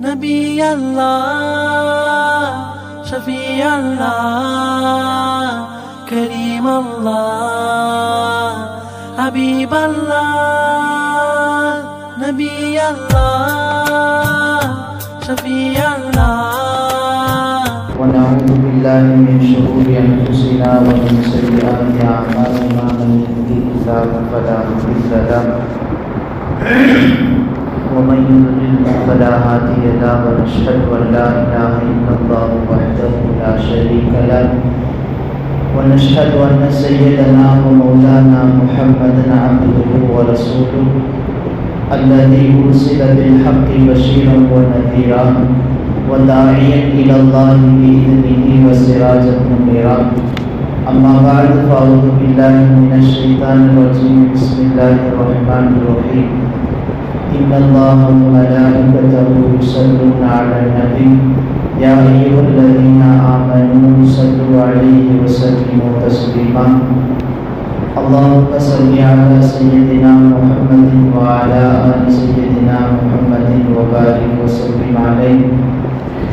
نبي الله شفيع الله كريم الله حبيب الله نبي الله شفيع الله. ونعوذ بالله من شرور أنفسنا ومن سيئات أعمالنا من يهده الله فلا مضل له. ومن يضلل فلا هادي له ونشهد أن لا إله إلا الله وحده لا شريك له ونشهد أن سيدنا ومولانا محمدا عبده ورسوله الذي أرسل بالحق بشيرا ونذيرا وداعيا إلى الله بإذنه وسراجا منيرا. أما بعد فأعوذ بالله من الشيطان الرجيم. بسم الله الرحمن الرحيم. إن الله وملائكته يصلون على النبي. يا أيها الذين آمنوا صلوا عليه وسلموا تسليما. اللهم صل على سيدنا محمد وعلى آل سيدنا محمد وبارك وسلم عليه.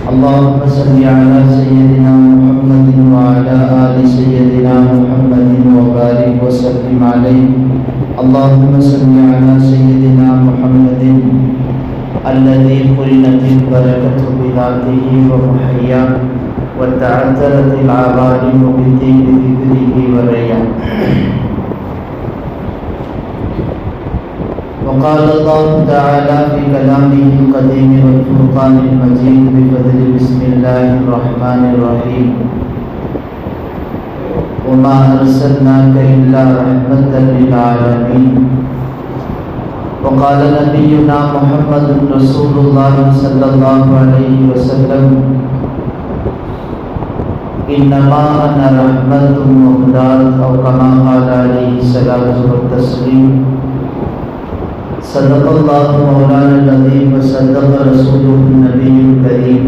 اللهم صل على سيدنا محمد وعلى آل سيدنا محمد وبارك وسلم عليه. اللهم صل على سيدنا محمد الذي قرنت البركة بذاته ومحياه وتعثرت العظائم بالدين بذكره والريان وقال الله تعالى في كلامه القديم والفرقان المجيد بفضل بسم الله الرحمن الرحيم. وما أرسلناك إلا رحمة للعالمين. وقال نبينا محمد رسول الله صلى الله عليه وسلم، إنما أنا رحمة مهداة أو كما قال عليه الصلاة والتسليم. صدق الله مولانا العظيم وصدق رسوله النبي الكريم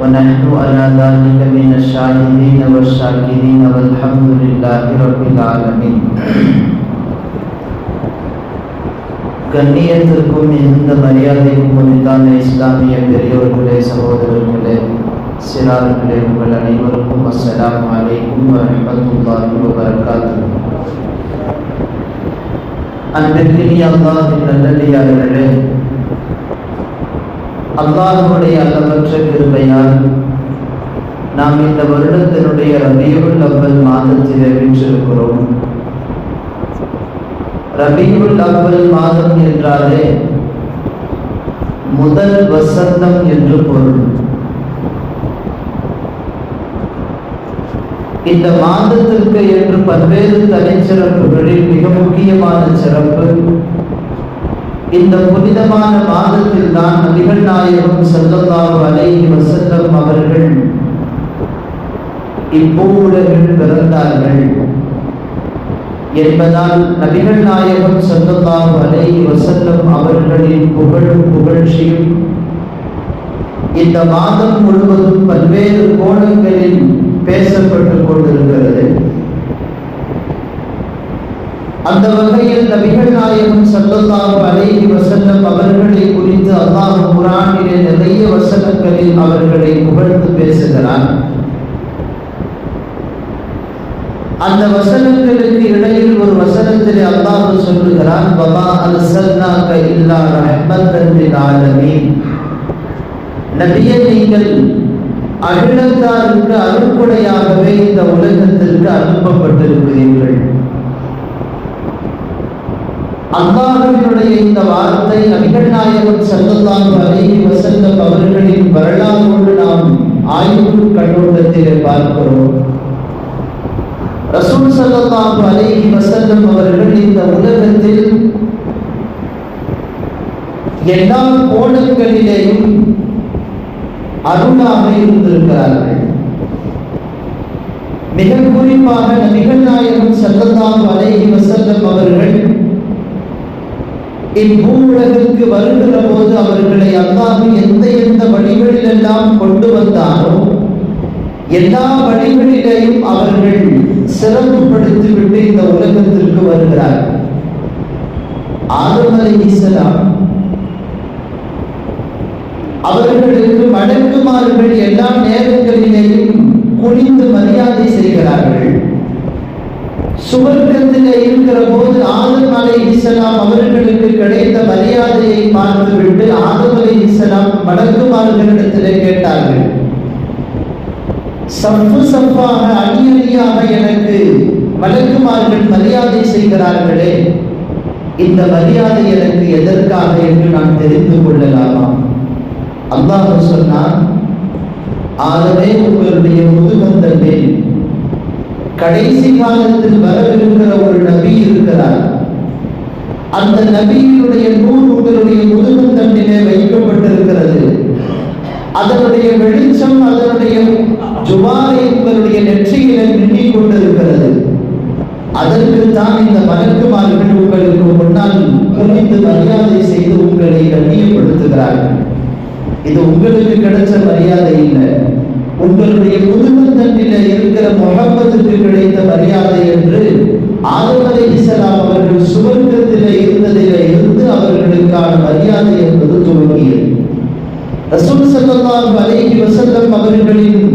ونحن على ذلك من الشاهدين والشاكرين والحمد لله رب العالمين கண்ணியத்திற்கும் மிகுந்த மரியாதைக்கும் உரித்தான இஸ்லாமிய பெரியோர்களே சகோதரர்களே சிறார்களே உங்கள் அனைவருக்கும் அஸ்ஸலாமு அலைக்கும் வரஹ்மத்துல்லாஹி வபரகாத்துஹு அன்பிற்கினிய அல்லாஹின் நல்லடியார்களே அல்லாஹுடைய அளவற்ற கிருபையால் நாம் இந்த வருடத்தினுடைய ரபியுல் அவ்வல் மாதத்திலே வீற்றிருக்கிறோம். ரபியுல் அவ்வல் மாதம் என்றாலே முதல் வசந்தம் என்று பொருள். இந்த மாதத்திற்கு என்று பல்வேறு தனிச்சிறப்புகளில் மிக முக்கியமான சிறப்பு இந்த புனிதமான மாதத்தில் தான் நபிகள் நாயகம் செல்லல்லாஹு அலைஹி வஸல்லம் அவர்கள் இப்பூவுலகில் பிறந்தார்கள் என்பதால் நபிகள் நாயகம் செல்லல்லாஹு அலைஹி வஸல்லம் அவர்களின் புகழும் புகழ்ச்சியும் இந்த மாதம் முழுவதும் பல்வேறு கோணங்களில் பேசப்பட்டு கொண்டிருக்கிறது. அந்த வகையில் நபிகள் நாயகம் சல்லல்லாஹு அலைஹி வஸல்லம் அவர்களை குறித்து அல்லாஹ் குரானிலே நிறைய வசனங்களில் அவர்களை புகழ்ந்து பேசுகிறார் அந்த வசனங்களுக்கு இடையில் ஒரு வசனத்திலே அல்லாஹ் சொல்லுகிறான் வமா அர்சல்னாக இல்லா ரஹ்மத்தன் லில் ஆலமீன். நபியே நீங்கள் அகிலத்தாருக்கு அருட்கொடையாகவே இந்த உலகத்திற்கு அனுப்பப்பட்டிருக்கிறீர்கள். அல்லாஹினுடைய இந்த வார்த்தை நபிகள் நாயகம் செல்லத்தான் அலைஹி வசந்த அவர்களின் வரலாறு நாம் ஆய்வு கண்ணோட்டத்திலே பார்க்கிறோம். ரசூல் ஸல்லல்லாஹு அலைஹி வசந்தம் அவர்கள் இந்த உலகத்தில் எல்லா கோணங்களிலேயும் அருளாக இருந்திருக்கிறார்கள். மிக குறிப்பாக நபிகள் நாயகம் ஸல்லல்லாஹு அலைஹி வஸல்லம் அவர்கள் இப்பூவுலகிற்கு வருகிற போது அவர்களை அல்லாஹ் எந்த எந்த வழிகளிலெல்லாம் கொண்டு வந்தாரோ எல்லா வழிகளிலேயும் அவர்கள் சிறப்புப்படுத்திவிட்டு இந்த உலகத்திற்கு வருகிறார் ஆதம் அலைஹிஸ்ஸலாம் அவர்களுக்கு வணங்குமார்கள் எல்லா நேரங்களிலேயும் குனிந்து மரியாதை செய்கிறார்கள். சுவர்க்கத்தில் இருக்கிற போது ஆதம் அலை இஸ்லாம் அவர்களுக்கு கிடைத்த மரியாதையை பார்த்துவிட்டு ஆதம் அலை இஸ்லாம் வணங்குமார்களிடத்தில் கேட்டார்கள். சப்பு சப்பாக அணி அணியாக எனக்கு வழக்குமார்கள் மரியாதை செய்கிறார்களே. இந்த மரியாதை எனக்கு எதற்கு என்று நான் தெரிந்து கொள்ளலாமா அல்லாஹ் சொன்னான் ஆகவே உங்களுடைய முதுகந்தனில் கடைசி காலத்தில் வரவிருக்கிற ஒரு நபி இருக்கிறார். அந்த நபியினுடைய நூல் உங்களுடைய முதுகந்தண்டிலே வைக்கப்பட்டிருக்கிறது. அதனுடைய வெளிச்சம் அதனுடைய ஜுவாலை உங்களுடைய நெற்றியில மின்னிக் கொண்டிருக்கிறது. அதற்கு தான் இந்த மலக்குமார்கள் உங்களுக்கு முன்னால் குனிந்து மரியாதை செய்து உங்களை கண்ணியப்படுத்துகிறார்கள். இது உங்களுக்கு கிடைச்ச மரியாதை இல்லை. உங்களுடைய முதுகுத்தண்டில இருக்கிற முகம்மதுக்கு கிடைத்த மரியாதை என்று ஆதம் அலைஹிஸ்ஸலாம் அவர்கள் சுவர்க்கத்தில இருந்ததில இருந்து அவர்களுக்கான மரியாதை என்பது துவங்கியது. ரசூல் ஸல்லல்லாஹு அலைஹி வஸல்லம் அவர்களின்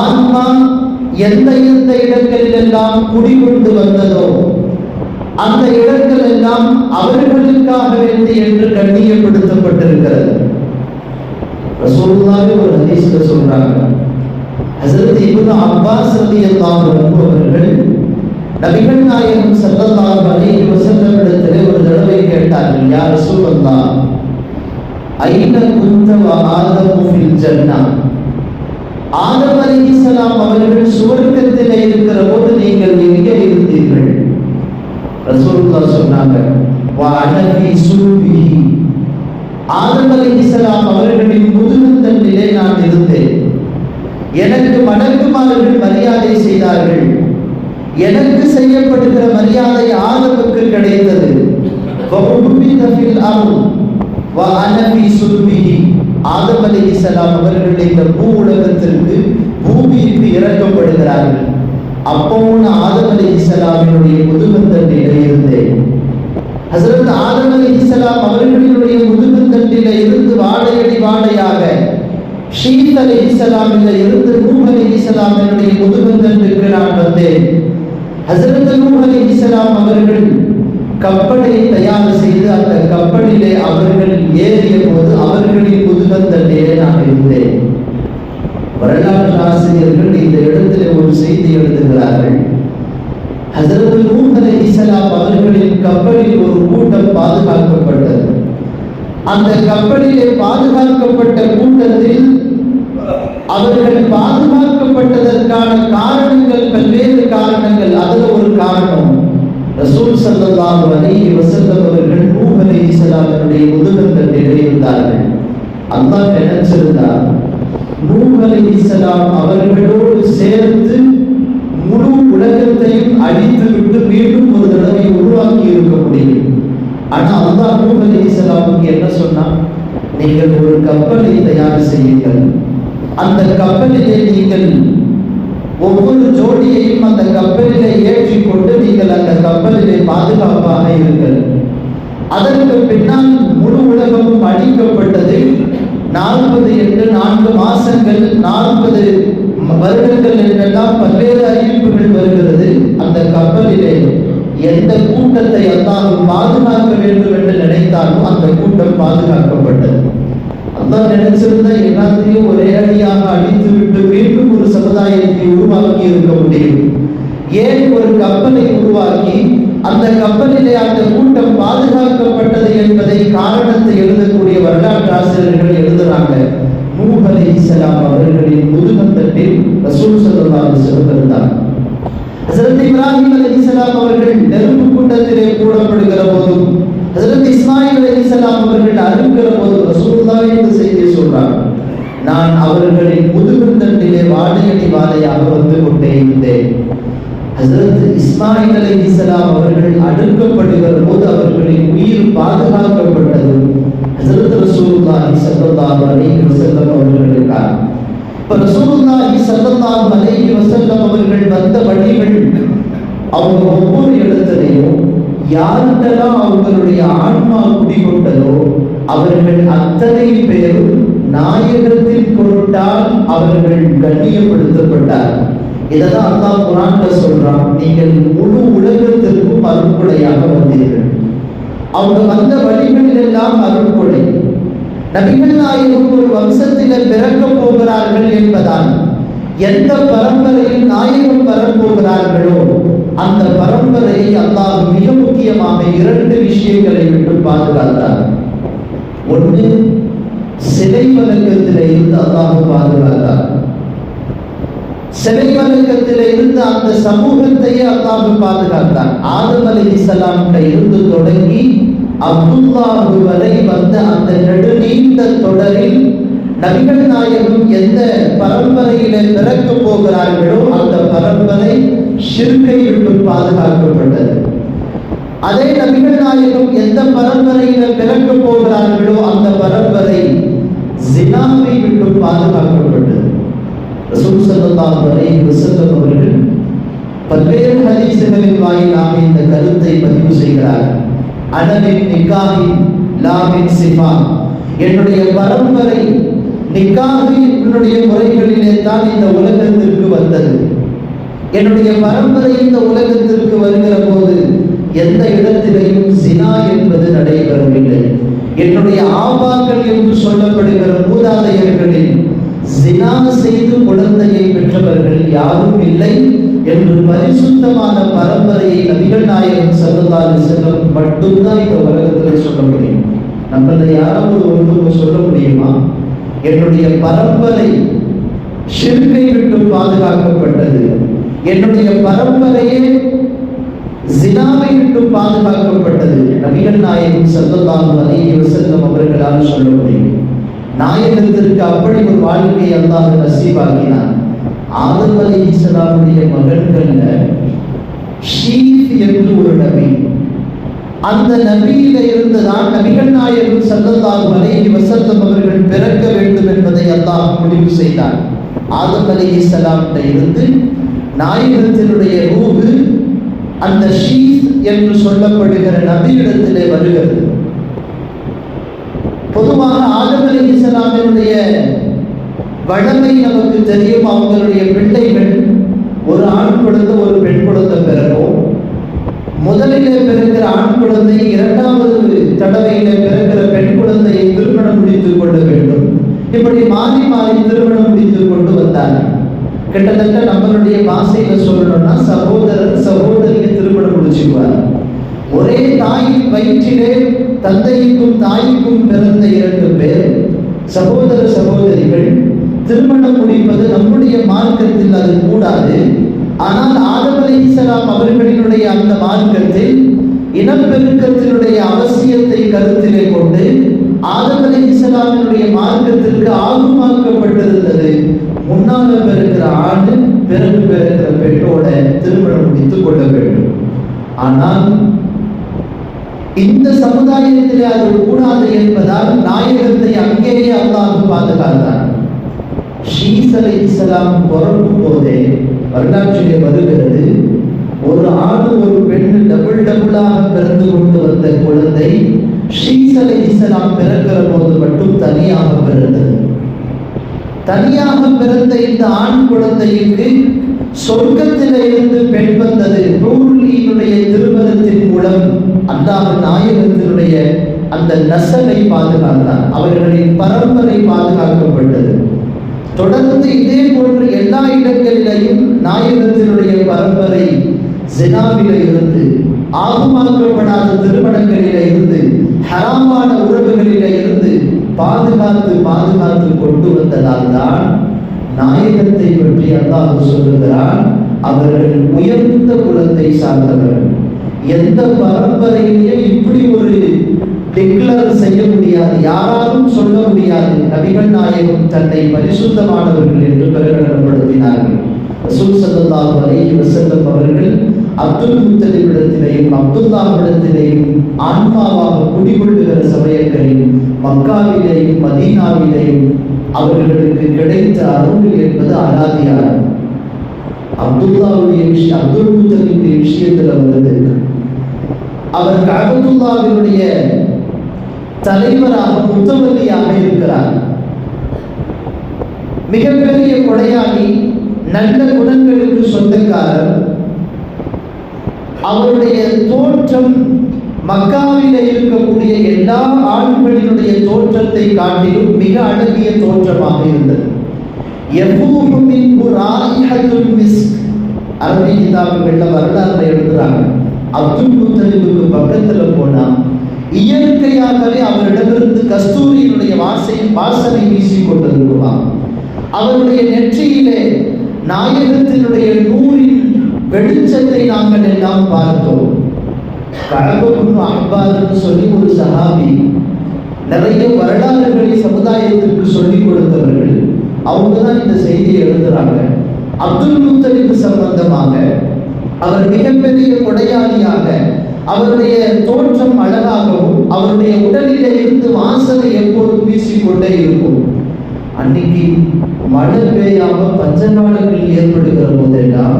ஆன்மா எந்த எந்த இடங்களிலெல்லாம் குடிகொண்டு வந்ததோ அந்த இடங்கள் எல்லாம் அவர்களுக்காக வேண்டி என்று கண்ணியப்படுத்தப்பட்டிருக்கிறது. ரசூலுல்லாஹி ஒரு ஹதீஸ்ல சொல்றாங்க. ஹசரத் இப்னு அப்பாஸ் ரலியல்லாஹு அன்ஹு அவர்கள் நபிகள் நாயகம் ஸல்லல்லாஹு அலைஹி வஸல்லம் இடத்திலே ஒரு தடவை கேட்டார்கள் யா ரசூலல்லாஹ் ஐன குந்த வ ஆதமு ஃபில் ஜன்னா? ஆதம் அலைஹிஸ்ஸலாம் அவர்கள் சுவர்க்கத்தில் இருக்கிற போது நீங்கள் எங்கே இருந்தீர்கள்? ரசூலுல்லாஹ் சொன்னாங்க வ அனஃபி சுல்பிஹி ஆதம் அலைஹிஸ்ஸலாம் அவர்களின் வரலாற்று ஆசிரியர்கள் இந்த இடத்துல ஒரு செய்தி எழுதுகிறார்கள். ஹசரத் நூஹ் அலைஹிஸ்ஸலாம் அவர்களின் கப்பலில் ஒரு கூட்டம் பாதுகாக்கப்பட்டது. அந்த கப்பலிலே பாதுகாக்கப்பட்ட கூட்டத்தில் அவர்கள் பாதுகாக்கப்பட்டதற்கான காரணங்கள் பல்வேறு காரணங்கள். அதுல ஒரு காரணம் ரசூல் ஸல்லல்லாஹு அலைஹி வஸல்லம் அவர்கள் நூஹ் அலைஹிஸ்ஸலாமுடைய முதுகந்தண்டிலே இருந்தார்கள் அல்லாஹ் நினைச்சிருந்தார் நூஹ் அவர்களோடு சேர்த்து முழு உலகத்தையும் அழித்து விட்டு மீண்டும் ஒரு தடவை உருவாக்கி இருக்க முடியும் ஆனா அல்லாஹ் நூஹ் என்ன சொன்னா நீங்கள் ஒரு கப்பலை தயார் செய்யுங்கள். அந்த கப்பலிலே நீங்கள் ஒவ்வொரு ஜோடியையும் அந்த கப்பலிலே ஏற்றி கொண்டு நீங்கள் அந்த கப்பலிலே பாதுகாப்பாக இருங்கள். அதற்கு பின்னால் முழு உலகமும் அழிக்கப்பட்டது. நாற்பது என்று நான்கு மாசங்கள் நாற்பது வருடங்கள் என்றெல்லாம் பல்வேறு அறிவிப்புகள் வருகிறது. அந்த கப்பலிலே எந்த கூட்டத்தை அல்லாஹ் பாதுகாக்க வேண்டும் என்று நினைத்தாலும் அந்த கூட்டம் பாதுகாக்கப்பட்டது. அல்லாஹ் நினைச்சிருந்த எல்லாத்தையும் ஒரே அடியாக அழித்து விட்டு மீண்டும் ஒரு சமுதாயத்தை உருவாக்கி இருக்க முடியும். ஏன் ஒரு கப்பலை உருவாக்கி அந்த கப்பலிலே அந்த கூட்டம் பாதுகாக்கப்பட்டது என்பதை காரணத்தை எழுதக்கூடிய வரலாற்று ஆசிரியர்கள் எழுதுறாங்க. நூஹ் சலாம் அவர்களின் முதுகத்தட்டில் ரசூல் ஸல்லல்லாஹு அலைஹி ஹசரத் இப்ராஹிம் அலி இஸ்லாம் அவர்கள் நெருப்பு கூட்டத்திலே கூடப்படுகிற போதும் ஹசரத் இஸ்மாயில் அலைஹிஸ்ஸலாம் அவர்கள் அறுக்கிற போதும் ரசூல்லா என்று செய்தியை சொல்றாங்க. நான் அவர்களின் முதுகத்தட்டிலே வாழையடி வாழையாக வந்து கொண்டே இருந்தேன். ஹசரத் இஸ்மாயில் அலி இஸ்லாம் அவர்கள் அடுக்கப்படுகிற போது அவர்களின் உயிர் பாதுகாக்கப்பட்டது. ஹஜரத் ரசூலுல்லாஹி ஸல்லல்லாஹு அலைஹி வஸல்லம் அவர்களுக்காக இப்ப ரசூலுல்லாஹி ஸல்லல்லாஹு அலைஹி வஸல்லம் அவர்கள் வந்த வழிகள் அவங்க ஒவ்வொரு இடத்திலையும் யாருக்கெல்லாம் அவர்களுடைய ஆன்மா குடிகொண்டதோ அவர்கள் அத்தனை பேரும் நாயகத்தின் பொருட்டால் அவர்கள் கண்ணியப்படுத்தப்பட்டார்கள். கண்ணியப்படுத்தப்பட்டார் இதைதான் அல்லாஹ் குரான்ல சொல்றான். நீங்கள் முழு உலகத்திற்கும் அருட்கொடையாக வந்தீர்கள். அவங்க வந்த வழிகளில் எல்லாம் அருட்கொடை நபிகள் நாயகம் ஒரு வம்சத்தில் பிறக்க போகிறார்கள் என்பதால் எந்த பரம்பரையில் நாயகம் வரப்போகிறார்களோ அந்த பரம்பரையை அல்லாஹ் மிக முக்கியமாக இரண்டு விஷயங்களை விட்டு பாதுகாத்தார். ஒன்று சிலை வணக்கத்தில் இருந்து அல்லாஹ் பாதுகாத்தார். சிலை இருந்த அந்த சமூகத்தையே அல்லாஹு பாதுகாத்தான். ஆதம் அலி இஸ்லாம்கிட்ட இருந்து தொடங்கி அப்துல்லாஹு வரை வந்த அந்த நெடுநீண்ட தொடரில் நபிகள் நாயகம் எந்த பரம்பரையில பிறக்க போகிறார்களோ அந்த பரம்பரை ஷிர்கை விட்டு பாதுகாக்கப்பட்டது. அதே நபிகள் நாயகம் எந்த பரம்பரையில பிறக்க போகிறார்களோ அந்த பரம்பரை ஜினாவை விட்டு பாதுகாக்கப்பட்டது. ரசூல் ஸல்லல்லாஹு அலைஹி வஸல்லம் அவர்கள் பல்வேறு ஹதீஸுகளின் வாயிலாக இந்த கருத்தை பதிவு செய்கிறார். அனவின் நிக்காஹி லாமின் சிஃபா என்னுடைய பரம்பரை நிக்காஹி என்னுடைய முறைகளிலே தான் இந்த உலகத்திற்கு வந்தது. என்னுடைய பரம்பரை இந்த உலகத்திற்கு வருகிற போது எந்த இடத்திலையும் சினா என்பது நடைபெறவில்லை. என்னுடைய ஆபாக்கள் என்று சொல்லப்படுகிற மூதாதையர்களில் சினா செய்து குழந்தையை பெற்றவர்கள் யாரும் இல்லை என்று பரிசுத்தமான பரம்பரையை நபிகள் நாயகம் சல்லல்லாஹு செல்லம் மட்டும்தான் இந்த உலகத்தில் சொல்ல முடியும். நம்மள யாராவது ஒன்று சொல்ல முடியுமா? என்னுடைய பரம்பரை ஷிர்கை விட்டு பாதுகாக்கப்பட்டது. என்னுடைய பரம்பரையே ஜினாவை விட்டு பாதுகாக்கப்பட்டது. நபிகள் நாயகம் ஸல்லல்லாஹு அலைஹி வஸல்லம் அவர்களால் சொல்ல முடியும். நாயகத்திற்கு அப்படி ஒரு வாழ்க்கையை அல்லாஹ் நசீபாக்கினான். ஆதம் அலைஹிஸ்ஸலாமுடைய மகன்கள்ல ஷீத் என்று ஒரு நபி. அந்த நபியில இருந்துதான் நபிகள் நாயகம் ஸல்லல்லாஹு அலைஹி வஸல்லம் அவர்கள் பிறக்க வேண்டும் என்பதை அல்லாஹ் முடிவு செய்தார் ஆதம் அலைஹிஸ்ஸலாம்கிட்ட இருந்து நாயகத்தினுடைய ரூபு அந்த ஷீத் என்று சொல்லப்படுகிற நபியிடத்திலே வருகிறது. பொதுவாக ஆதம் அலைஹிஸ்ஸலாமினுடைய வழமை நமக்கு தெரியும். அவங்களுடைய பிள்ளைகள் ஒரு ஆண் குழந்தை ஒரு பெண் குழந்தை பிறக்கும். முதலிலே பிறக்கிற ஆண் குழந்தை இரண்டாவது தடவையிலே பிறக்கிற பெண் குழந்தையை திருமணம் முடித்துக் கொள்ள வேண்டும். இப்படி மாறி மாறி திருமணம் முடித்துக் கொண்டு வந்தார் கிட்டத்தட்ட நம்மளுடைய பாசையில சொல்லணும்னா சகோதரர் சகோதரர் ஒரே தாயின் வயிற்றிலே தந்தைக்கும் தாய்க்கும் பிறந்த இரண்டு பேர். சகோதர சகோதரிகள் திருமணம் முடிப்பது நம்முடைய மார்க்கத்தில் அது கூடாது. ஆனால் ஆதம் அலைஹிஸ்ஸலாம் அவர்களினுடைய அந்த மார்க்கத்தில் இனப்பெருக்கத்தினுடைய அவசியத்தை கருத்திலே கொண்டு ஆதம் இஸ்லாமினுடைய மார்க்கத்திற்கு ஆகுமாக்கப்பட்டிருந்தது. முன்னால் பிறக்கிற ஆண்டு பிறகு பிறக்கிற பெண்ணோட திருமணம் முடித்துக் கொள்ள வேண்டும். ஆனால் இந்த சமுதாயத்திலே அது கூடாது என்பதால் நாயகத்தை அங்கேயே அல்லாஹ் பாதுகாத்தார் ஷீஸ் அலை இஸ்லாம் பிறக்கும் போதே வரலாற்றிலே வருகிறது ஒரு ஆண் ஒரு பெண் டபுள் டபுளாக பிறந்து கொண்டு வந்த குழந்தை ஷீஸ் அலை இஸ்லாம் பிறக்கிற போது மட்டும் தனியாக பிறந்தது. தனியாக பிறந்த இந்த ஆண் குழந்தைக்கு சொர்க்கத்திலே இருந்து பெண் வந்தது. நூலினுடைய திருமணத்தின் மூலம் அல்லாஹ் நாயகத்தினுடைய அந்த நசலை பாதுகாத்தார் அவர்களின் பரம்பரை பாதுகாக்கப்பட்டது. தொடர்ந்து இதே போன்று எல்லா இடங்களிலையும் நாயகத்தினுடைய பரம்பரை ஜினாவில இருந்து ஆகமாக்கப்படாத திருமணங்களில இருந்து ஹராமான உறவுகளில இருந்து பாதுகாத்து பாதுகாத்து கொண்டு வந்ததால் தான் நாயகத்தை பற்றி அல்லாஹ் சொல்லுகிறான் அவர்கள் உயர்ந்த குலத்தை சார்ந்தவர்கள். எந்த பரம்பரையிலையும் இப்படி ஒரு டிக்ளர் செய்ய முடியாது. யாராலும் சொல்ல முடியாது. நபிகள் நாயகம் தன்னை பரிசுத்தமானவர்கள் என்று பிரகடனப்படுத்தினார்கள். ரசூல் ஸல்லல்லாஹு அலைஹி வஸல்லம் அவர்கள் அப்துல் முத்தலிபிடத்திலேயும் அப்துல்லாவிடத்திலேயும் ஆன்மாவாக குடிகொள்ளுகிற சமயங்களில் மக்காவிலேயும் மதீனாவிலேயும் அவர்களுக்கு கிடைத்த அருள் என்பது அலாதியாரம். அப்துல்லாவுடைய விஷயம் அப்துல் முத்தலிபுடைய விஷயத்துல வந்தது அவர் கஅபத்துல்லாவினுடைய தலைவராக உத்தமதியாக இருக்கிறார். மிகப்பெரிய கொடையாளி நல்ல குணங்களுக்கு சொந்தக்காரர். அவருடைய தோற்றம் மக்காவில் இருக்கக்கூடிய எல்லா ஆண்களினுடைய தோற்றத்தை காட்டிலும் மிக அழகிய தோற்றமாக இருந்தது. யஃபூஹு மின்ஹு ராயிஹத்துல் மிஸ்க். அரபி கிதாபுகள்ல வரலாறுல எழுதுறாங்க. அப்துல் முத்தலிபுக்கு பக்கத்துல போனா இயற்கையாகவே அவரிடமிருந்து கஸ்தூரியினுடைய வாசை வாசனை வீசி கொண்டிருக்குமாம் அவருடைய நெற்றியிலே நாயகத்தினுடைய நூறின் வெளிச்சத்தை நாங்கள் எல்லாம் பார்த்தோம். கழகபுன் அஹ்பார்னு சொல்லி ஒரு சகாபி நிறைய வரலாறுகளை சமுதாயத்திற்கு சொல்லிக் கொடுத்தவர்கள் அவங்க தான் இந்த செய்தியை எழுதுறாங்க. அப்துல் முத்தலிபு சம்பந்தமாக அவர் மிகப்பெரிய கொடையாளியாக அவருடைய தோற்றம் அழகாகவும் அவருடைய உடலிலே இருந்து வாசனை எப்போதும் வீசிக்கொண்டே இருக்கும். அன்னைக்கு மழை பெய்யாம பஞ்சநாடுகள் ஏற்படுகிற போதெல்லாம்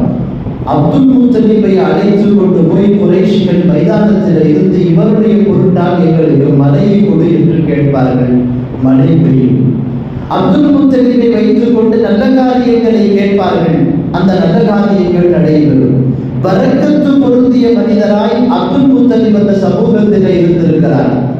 அப்துல் முத்தலிபை அழைத்து கொண்டு போய் குறைஷிகள் மைதானத்தில் இருந்து இவருடைய பொருட்டால் எங்களுக்கு மழையை கொடு என்று கேட்பார்கள். மழை பெய்யும். அப்துல் முத்தலிபை வைத்துக் கொண்டு நல்ல காரியங்களை கேட்பார்கள். அந்த நல்ல காரியங்கள் நடைபெறும். வரக்கத்து பொருந்திய மனிதராய் அப்துல் முத்தலிப் அந்த சமூகத்தில் இருந்திருக்கிறார்.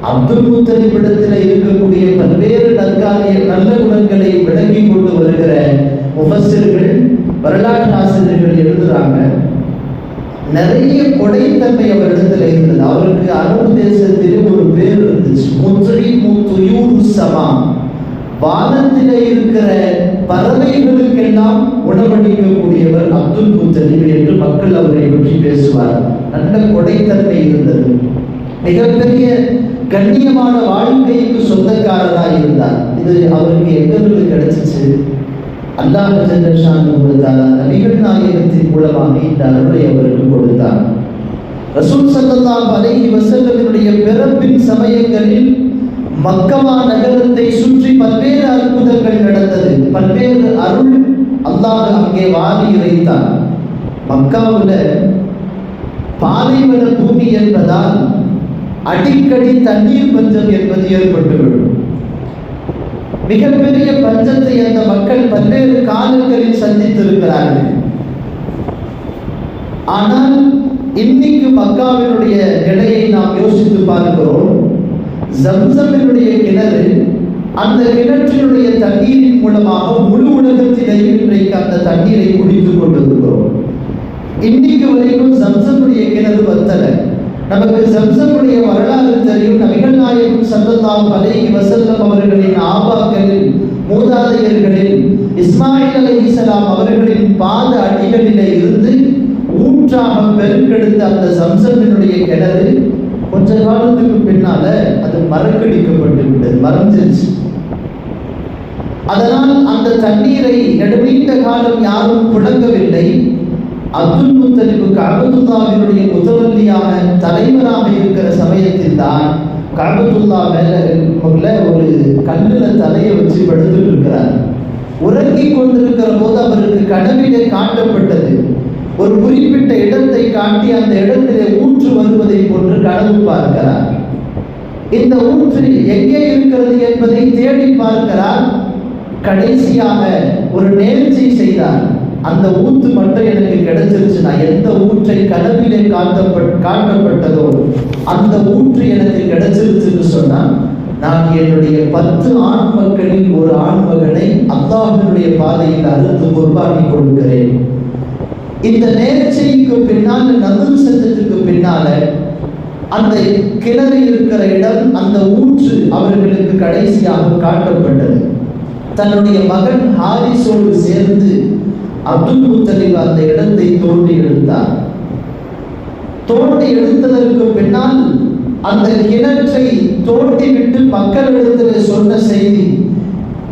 அப்துல் முத்தலிபிடத்தில் இருக்கக்கூடிய பல்வேறு நற்காரிய நல்ல குணங்களை விளங்கி கொண்டு வருகிற முஃபஸ்ஸிர்கள் வரலாற்று ஆசிரியர்கள் எழுதுறாங்க. நிறைய கொடைத்தன்மை அவரிடத்துல இருந்தது. அவருக்கு அரபு தேசத்திலே ஒரு பேர் இருந்துச்சு. முத்ரி முத்துயூரு சமா. வானத்திலே இருக்கிற பறவைகளுக்கெல்லாம் உணவளிக்கக்கூடியவர் அப்துல் முத்தலிப் என்று மக்கள் அவரை பற்றி பேசுவார். நல்ல கொடைத்தன்மை இருந்தது. மிகப்பெரிய கண்ணியமான வாழ்க்கைக்கு சொந்தக்காரராக இருந்தார். இது அவருக்கு எங்கிருந்து கிடைச்சிச்சு? அல்லாஹ் ஜல்லஷான் கொடுத்தார். நபிகள் நாயகத்தின் மூலமாக இந்த அருளை அவருக்கு கொடுத்தார். ரசூல் ஸல்லல்லாஹு அலைஹி வஸல்லமினுடைய பிறப்பின் சமயங்களில் மக்கமா நகரத்தை சுற்றி பல்வேறு அருள் அல்லாஹ் அங்கே வாரி இறைத்தான். மக்காவில் பாலைவன பூமி என்பதால் அடிக்கடி தண்ணீர் பஞ்சம் என்பது ஏற்பட்டுவிடும். மிகப்பெரிய பஞ்சத்தை அந்த மக்கள் பல்வேறு காலங்களில் சந்தித்திருக்கிறார்கள். ஆனால் இன்னைக்கு மக்காவினுடைய நிலையை நாம் யோசித்து பார்க்கிறோம். ஜம்சமினுடைய கிணறு அந்த கிணற்றினுடைய தண்ணீரின் மூலமாக முழு உலகத்திலேயே இன்றைக்கு அந்த தண்ணீரை குடித்துக் கொண்டிருக்கிறோம். இன்னைக்கு வரைக்கும் ஜம்சமுடைய கிணறு வத்தலை. நமக்கு ஜம்சமுடைய வரலாறு தெரியும். நபிகள் நாயகம் சல்லல்லாஹு அலைஹி வஸல்லம் அவர்களின் ஆபாக்களில் மூதாதையர்களில் இஸ்மாயில் அலைஹிஸ்ஸலாம் அவர்களின் பாத அடிகளிலே இருந்து ஊற்றாக பெருக்கெடுத்த அந்த சம்சத்தினுடைய கிணறு கொஞ்ச காலத்துக்கு பின்னால அது மறக்கடிக்கப்பட்டு விட்டது மறைஞ்சிருச்சு அதனால் அந்த தண்ணீரை நெடுநீண்ட காலம் யாரும் புழங்கவில்லை. அப்துல் முத்தலிபுக்கு கபத்துல்லாவினுடைய முதவல்லியாக தலைவராக இருக்கிற சமயத்தில் தான் கபத்துல்லா மேல ஒரு கண்ணில் தலையை வச்சு படுத்துட்டு இருக்கிறார் உறங்கி கொண்டிருக்கிற போது அவருக்கு கனவிலே காட்டப்பட்டது. ஒரு குறிப்பிட்ட இடத்தை காட்டி அந்த இடத்திலே ஊற்று வருவதை போன்று கனவு பார்க்கிறார். இந்த ஊற்று எங்கே இருக்கிறது என்பதை தேடி பார்க்கிறார். கடைசியாக ஒரு நேர்ச்சி செய்தார். அந்த ஊத்து மட்டும் எனக்கு கிடைச்சிருச்சு நான் எந்த ஊற்றை கனவிலே காட்டப்பட் காட்டப்பட்டதோ அந்த ஊற்று எனக்கு கிடைச்சிருச்சுன்னு சொன்னா நான் என்னுடைய பத்து ஆண் மக்களில் ஒரு ஆண் மகனை அல்லாஹினுடைய பாதையில் அறுத்து குர்பானி கொடுக்கிறேன். இந்த நேர்ச்சைக்கு பின்னால் நதுர் சட்டத்துக்கு பின்னால அந்த கிணறு இருக்கிற இடம் அந்த ஊற்று அவர்களுக்கு கடைசியாக காட்டப்பட்டது. தன்னுடைய மகன் ஹாரிஸோடு சேர்ந்து அப்துல் முத்தலிப் அந்த இடத்தை தோண்டி எடுத்தார். தோண்டி எடுத்ததற்கு பின்னால் அந்த கிணற்றை தோண்டி விட்டு மக்களிடத்தில் சொன்ன செய்தி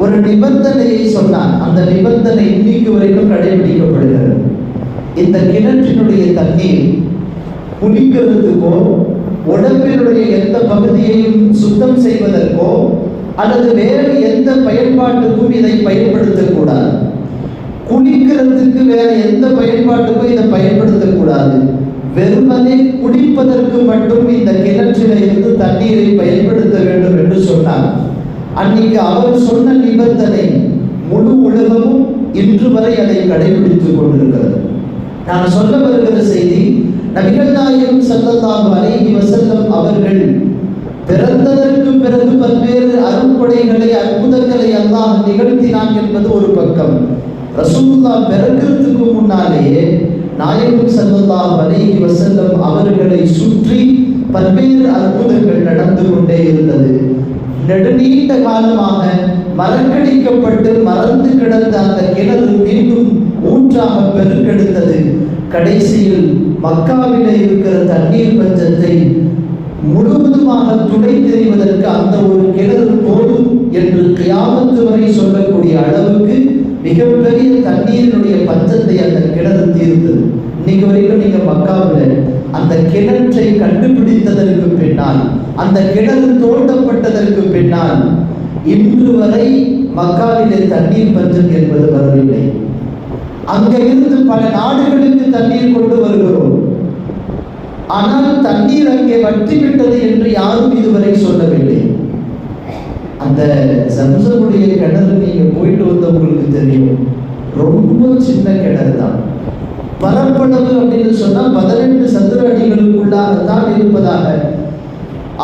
ஒரு நிபந்தனையை சொன்னார். அந்த நிபந்தனை இன்னைக்கு வரைக்கும் கடைபிடிக்கப்படுகிறது. இந்த கிணற்றினுடைய தண்ணீர் குளிக்கிறதுக்கோ உடம்பினுடைய எந்த பகுதியையும் சுத்தம் செய்வதற்கோ அல்லது வேறு எந்த பயன்பாட்டுக்கும் இதை பயன்படுத்தக்கூடாது குடிக்கிறதுக்கு வேற எந்த பயன்பாட்டுக்கும் இதை பயன்படுத்தக்கூடாது வெறுமனே குடிப்பதற்கு மட்டும் இந்த கிணற்றில இருந்து தண்ணீரை பயன்படுத்த வேண்டும் என்று சொன்னார். அன்னைக்கு அவர் சொன்ன நிபந்தனை முழு உலகமும் இன்று வரை அதை கடைபிடித்துக் கொண்டிருக்கிறது. நான் சொல்ல வருகிற செய்தி நபிகள் நாயகம் ஸல்லல்லாஹு அலைஹி வசல்லம் அவர்கள் பிறந்ததற்கு பிறகு பல்வேறு அருட்கொடைகளை அற்புதங்களை அல்லாஹ் நிகழ்த்தினான் என்பது ஒரு பக்கம். ரசூல்லா பிறக்கிறதுக்கு முன்னாலேயே நாயகம் ஸல்லல்லாஹு வலைகி வசந்தம் அவர்களை சுற்றி பல்வேறு அற்புதங்கள் நடந்து கொண்டே இருந்தது. நெடுநீண்ட காலமாக மறக்கடிக்கப்பட்டு மறந்து கிடந்த அந்த கிணறு மீண்டும் ஊற்றாக பெருக்கெடுத்தது. கடைசியில் மக்காவிலே இருக்கிற தண்ணீர் பஞ்சத்தை முழுவதுமாக துணை தெரிவதற்கு அந்த ஒரு கிணறு போதும் என்று கியாமத்து வரை சொல்லக்கூடிய அளவுக்கு மிகப்பெரிய தண்ணீரினுடைய பஞ்சத்தை அந்த கிணறு தீர்த்தது. இன்னைக்கு வரைக்கும் நீங்க மக்காவில் அந்த கிணற்றை கண்டுபிடித்ததற்கு பின்னால் அந்த கிணறு தோண்டப்பட்டதற்கு பின்னால் இன்று வரை மக்காவிலே தண்ணீர் பஞ்சம் என்பது வரவில்லை. அங்க இருந்து பல நாடுகளுக்கு தண்ணீர் கொண்டு வருகிறோம். ஆனால் தண்ணீர் அங்கே வற்றி விட்டது என்று யாரும் இதுவரை சொல்லவில்லை. அந்த சம்சமுடைய கிணறு நீங்க போயிட்டு வந்தவங்களுக்கு தெரியும். ரொம்ப சின்ன கிணறு தான். பரப்பளவு அப்படின்னு சொன்னா பதினெட்டு சதுர அடிகளுக்குள்ளாக தான் இருப்பதாக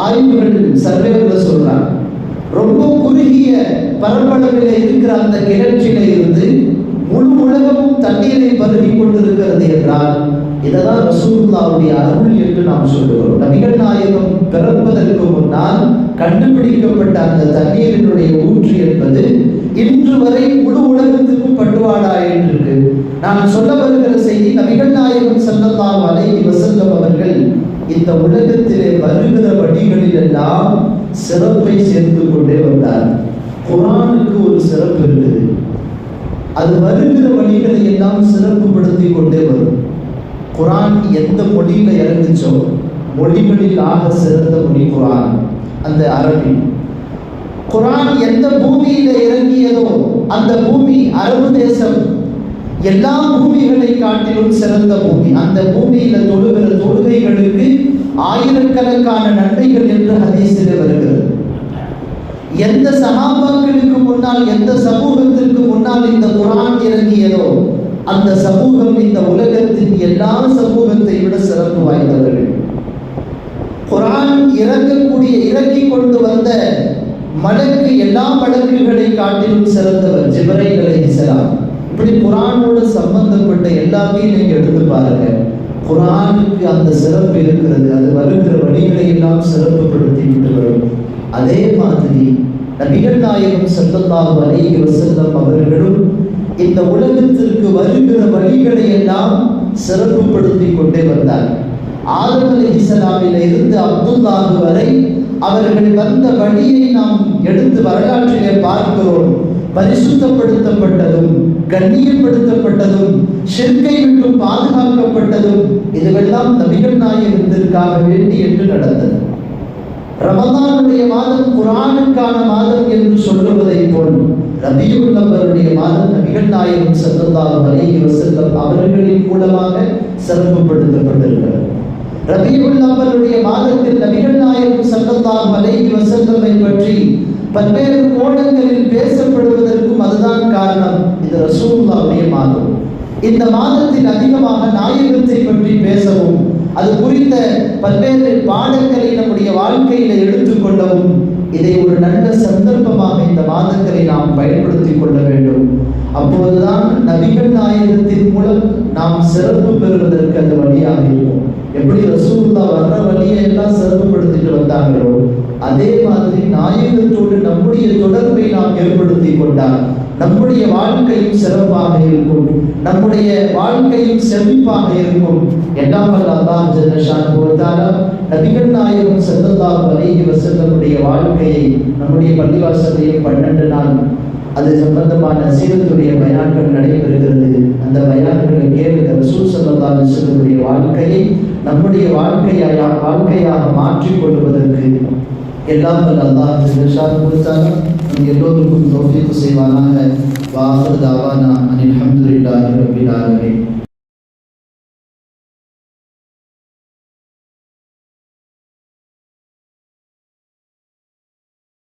ஆய்வுகள் சர்வேல சொல்றாங்க. ரொம்ப குறுகிய பரப்பளவில் இருக்கிற அந்த கிணற்றில இருந்து முழு உலகமும் தண்ணீரை பருகி கொண்டிருக்கிறது என்றால் இதெல்லாம் ரசூல்லாவுடைய அருள் என்று நாம் சொல்லுகிறோம். நபிகள் நாயகம் பிறப்பதற்கு முன்னால் கண்டுபிடிக்கப்பட்ட அந்த தண்ணீரினுடைய ஊற்று என்பது இன்று வரை முழு உலகத்துக்கும் பட்டுவாடா என்று நான் சொல்ல வருகிற செய்தி நபிகள் நாயகம் ஸல்லல்லாஹு அலை வஸல்லம் அவர்கள் இந்த உலகத்திலே வருகிற வழிகளில் எல்லாம் சிறப்பை சேர்த்து கொண்டே வந்தார். குரானுக்கு ஒரு சிறப்பு இருக்குது. அது வருகிற வழிகளை எல்லாம் சிறப்புப்படுத்தி கொண்டே வரும். குரான் எந்த மொழியில் இறங்குச்சோ மொழிகளில் ஆக சிறந்த மொழி குரான் அந்த அரபி. குரான் எந்த பூமியில இறங்கியதோ அந்த பூமி அரபு தேசம். எல்லா பூமிகளை காட்டிலும் சிறந்த பூமி. அந்த பூமியில தொழுகிற தொழுகைகளுக்கு ஆயிரக்கணக்கான நன்மைகள் என்று ஹதீசில் வருகிறது. எந்த சகாபாக்களுக்கு முன்னால் எந்த சமூகத்திற்கு முன்னால் இந்த குரான் இறங்கியதோ அந்த சமூகம் இந்த உலகத்தின் எல்லா சமூகத்தை விட சிறப்பு வாய்ந்தவர்கள். குரான் இறங்கக்கூடிய இறக்கி கொண்டு வந்த மடக்கு எல்லா மடக்குகளை காட்டிலும் சிறந்தவர் ஜிபரை அலைஹிஸ்ஸலாம் இப்படி குரானோடு சம்பந்தப்பட்ட எல்லாமே நீங்க எடுத்து பாருங்க. குரானுக்கு அந்த சிறப்பு இருக்கிறது. அது வருகிற வழிகளை எல்லாம் சிறப்புப்படுத்தி விட்டு வரும். அதே மாதிரி நபிகள் நாயகம் ஸல்லல்லாஹு அலைஹி வஸல்லம் அவர்களும் இந்த உலகத்திற்கு வருகிற வழிகளை எல்லாம் சிறப்புப்படுத்தி கொண்டே வந்தார். ஆதம் இஸ்லாமில் இருந்து அப்துல்லாஹு வரை அவர்கள் வந்த வழியை நாம் எடுத்து வரலாற்றிலே பார்க்கிறோம். பரிசுத்தப்படுத்தப்பட்டதும் கண்ணியப்படுத்தப்பட்டதும் ஷிர்கை விட்டும் பாதுகாக்கப்பட்டதும் இதுவெல்லாம் நபிகள் நாயகத்திற்காக வேண்டி என்று நடந்தது. ரமதானுடைய மாதம் குரானுக்கான மாதம் என்று சொல்லுவதை போல் ரபியுல் அவருடைய மாதம் நபிகள் நாயகம் ஸல்லல்லாஹு அலைஹி வஸல்லம் அவர்களின் மூலமாக சிறப்புப்படுத்தப்பட்டிருக்கிறது ரபியுல் அவருடைய மாதத்தில் நபிகள் நாயகம் ஸல்லல்லாஹு அலைஹி வஸல்லமை பற்றி பல்வேறு கோணங்களில் பேசப்படுவதற்கும் அதுதான் காரணம் இது ரசூல்லாவுடைய மாதம். இந்த மாதத்தில் அதிகமாக நாயகத்தை பற்றி பேசவும் அது குறித்த பல்வேறு பாடங்களை நம்முடைய வாழ்க்கையில எடுத்துக்கொள்ளவும் இதை ஒரு நல்ல சந்தர்ப்பமாக இந்த மாதங்களை நாம் பயன்படுத்திக் கொள்ள வேண்டும். அப்போதுதான் நபிகள் நாயகத்தின் மூலம் நாம் சிறப்பு பெறுவதற்கு அந்த வழியாக இருக்கும். எப்படி ரசூல்லா வர்ற வழியை எல்லாம் சிறப்புப்படுத்திட்டு வந்தாங்களோ அதே மாதிரி நாயகத்தோடு நம்முடைய தொடர்பை நாம் ஏற்படுத்தி கொண்டால் நம்முடைய வாழ்க்கையும் சிறப்பாக இருக்கும். நம்முடைய வாழ்க்கையும் செழிப்பாக இருக்கும். எல்லாம் வல்ல அல்லாஹ் ஜல்லஷான் போதாரா நபிகள் நாயகம் ஸல்லல்லாஹு வலிகி வசந்தனுடைய வாழ்க்கையை நம்முடைய பள்ளிவாசலையும் பன்னெண்டு நாள் அது சம்பந்தமான சீரத்துடைய பயான்கள் நடைபெறுகிறது. அந்த பயான்களை கேளுங்க. ரசூல் ஸல்லல்லாஹு அலைஹி வாழ்க்கையை நம்முடைய வாழ்க்கையாக வாழ்க்கையாக மாற்றிக் கொள்வதற்கு எல்லாம் வல்ல அல்லாஹ் ஜல்லஷான் يرزقكم توفيق سيوانا ہے واخر دعوانا ان الحمد لله رب العالمين